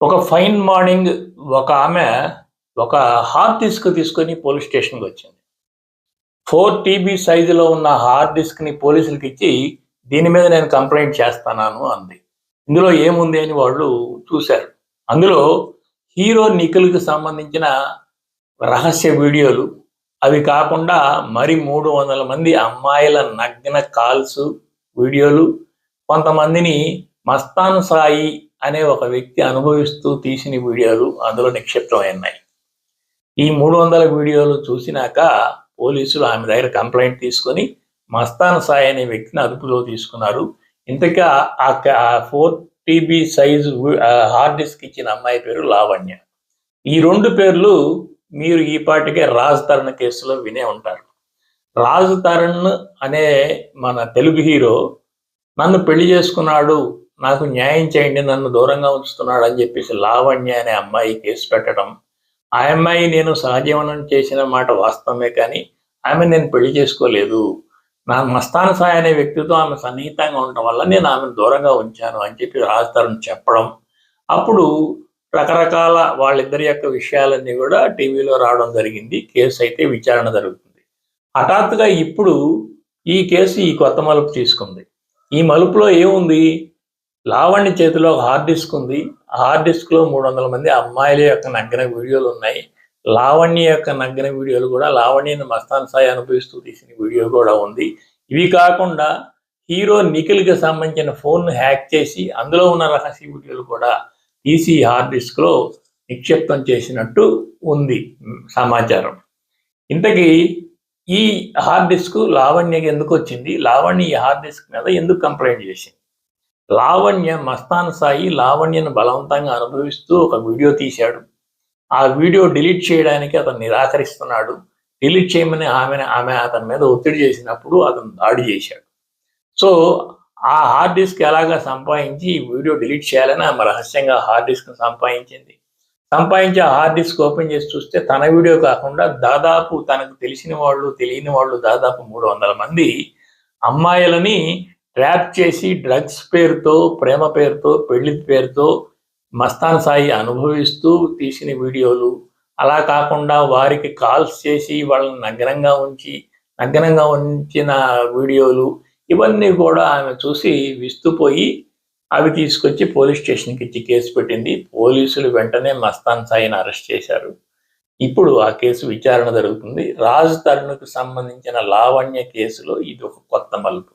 ఒక fine morning ఒక ఆమె ఒక హార్డ్ డిస్క్ తీసుకొని పోలీస్ స్టేషన్కి వచ్చింది. ఫోర్ టీబీ సైజులో ఉన్న హార్డ్ డిస్క్ని పోలీసులకి ఇచ్చి దీని మీద నేను కంప్లైంట్ చేస్తాను అంది. ఇందులో ఏముంది అని వాళ్ళు చూశారు. అందులో హీరో నిఖిల్కి సంబంధించిన రహస్య వీడియోలు అవి కాకుండా మరి మూడు వందల మంది అమ్మాయిల నగ్న కాల్స్ వీడియోలు కొంతమందిని మస్తాన్ సాయి అనే ఒక వ్యక్తి అనుభవిస్తూ తీసిన వీడియోలు అందులో నిక్షిప్తమై ఉన్నాయి ఈ మూడు వందల వీడియోలు చూసినాక పోలీసులు ఆమె దగ్గర కంప్లైంట్ తీసుకొని మస్తాన్ సాయి అనే వ్యక్తిని అదుపులో తీసుకున్నారు. ఇంతకా ఆ four TB size hard disk ఇచ్చిన అమ్మాయి పేరు లావణ్య. ఈ రెండు పేర్లు మీరు ఈ పాటికే రాజ్ తరుణ్ కేసులో వినే ఉంటారు. రాజ్ తరుణ్ అనే మన తెలుగు హీరో నన్ను పెళ్ళి చేసుకున్నాడు నాకు న్యాయం చేయండి నన్ను దూరంగా ఉంచుతున్నాడు అని చెప్పేసి లావణ్య అనే అమ్మాయి కేసు పెట్టడం. ఆ అమ్మాయి నేను సహజీవనం చేసిన మాట వాస్తవమే కానీ ఆమె నేను పెళ్ళి చేసుకోలేదు. నా మస్తాన్ సాయి అనే వ్యక్తితో ఆమె సన్నిహితంగా ఉండటం వల్ల నేను ఆమెను దూరంగా ఉంచాను అని చెప్పి రాజ్ చెప్పడం. అప్పుడు రకరకాల వాళ్ళిద్దరి యొక్క విషయాలన్నీ కూడా టీవీలో రావడం జరిగింది కేసు అయితే విచారణ జరుగుతుంది. హఠాత్తుగా ఇప్పుడు ఈ కేసు ఈ కొత్త మలుపు తీసుకుంది. ఈ మలుపులో ఏముంది? లావణ్య చేతిలో ఒక హార్డ్ డిస్క్ ఉంది. ఆ హార్డ్ డిస్క్లో మూడు వందల మంది అమ్మాయిల యొక్క నగ్న వీడియోలు ఉన్నాయి. లావణ్య యొక్క నగ్న వీడియోలు కూడా లావణ్యని మస్తాన్ సాయి అనుభవిస్తూ తీసిన వీడియో కూడా ఉంది. ఇవి కాకుండా హీరో నిఖిల్కి సంబంధించిన ఫోన్ హ్యాక్ చేసి అందులో ఉన్న రహస్య వీడియోలు కూడా తీసి హార్డ్ డిస్క్లో నిక్షిప్తం చేసినట్టు ఉంది. సమాచారం. ఇంతకీ ఈ హార్డ్ డిస్క్ లావణ్యకి ఎందుకు వచ్చింది? లావణ్య ఈ హార్డ్ డిస్క్ మీద ఎందుకు కంప్లైంట్ చేసింది? లావణ్య మస్తాన్ సాయి లావణ్యను బలవంతంగా అనుభవిస్తూ ఒక వీడియో తీశాడు. ఆ వీడియో డిలీట్ చేయడానికి అతను నిరాకరిస్తున్నాడు. డిలీట్ చేయమని ఆమె ఆమె అతని మీద ఒత్తిడి చేసినప్పుడు అతను దాడి చేశాడు. సో ఆ హార్డ్ డిస్క్ ఎలాగా సంపాదించి ఈ వీడియో డిలీట్ చేయాలని ఆమె రహస్యంగా హార్డ్ డిస్క్ సంపాదించింది. సంపాదించి ఆ హార్డ్ డిస్క్ ఓపెన్ చేసి చూస్తే తన వీడియో కాకుండా దాదాపు తనకు తెలిసిన వాళ్ళు తెలియని వాళ్ళు దాదాపు మూడు వందల మంది అమ్మాయిలని ట్రాప్ చేసి డ్రగ్స్ పేరుతో ప్రేమ పేరుతో పెళ్ళి పేరుతో మస్తాన్ సాయి అనుభవిస్తూ తీసిన వీడియోలు. అలా కాకుండా వారికి కాల్స్ చేసి వాళ్ళని నగ్నంగా ఉంచి నగ్నంగా ఉంచిన వీడియోలు ఇవన్నీ కూడా ఆమె చూసి విస్తుపోయి అవి తీసుకొచ్చి పోలీస్ స్టేషన్కి ఇచ్చి కేసు పెట్టింది. పోలీసులు వెంటనే మస్తాన్ సాయిని అరెస్ట్ చేశారు. ఇప్పుడు ఆ కేసు విచారణ జరుగుతుంది. రాజ్ తరుణ్కు సంబంధించిన లావణ్య కేసులో ఇది ఒక కొత్త మలుపు.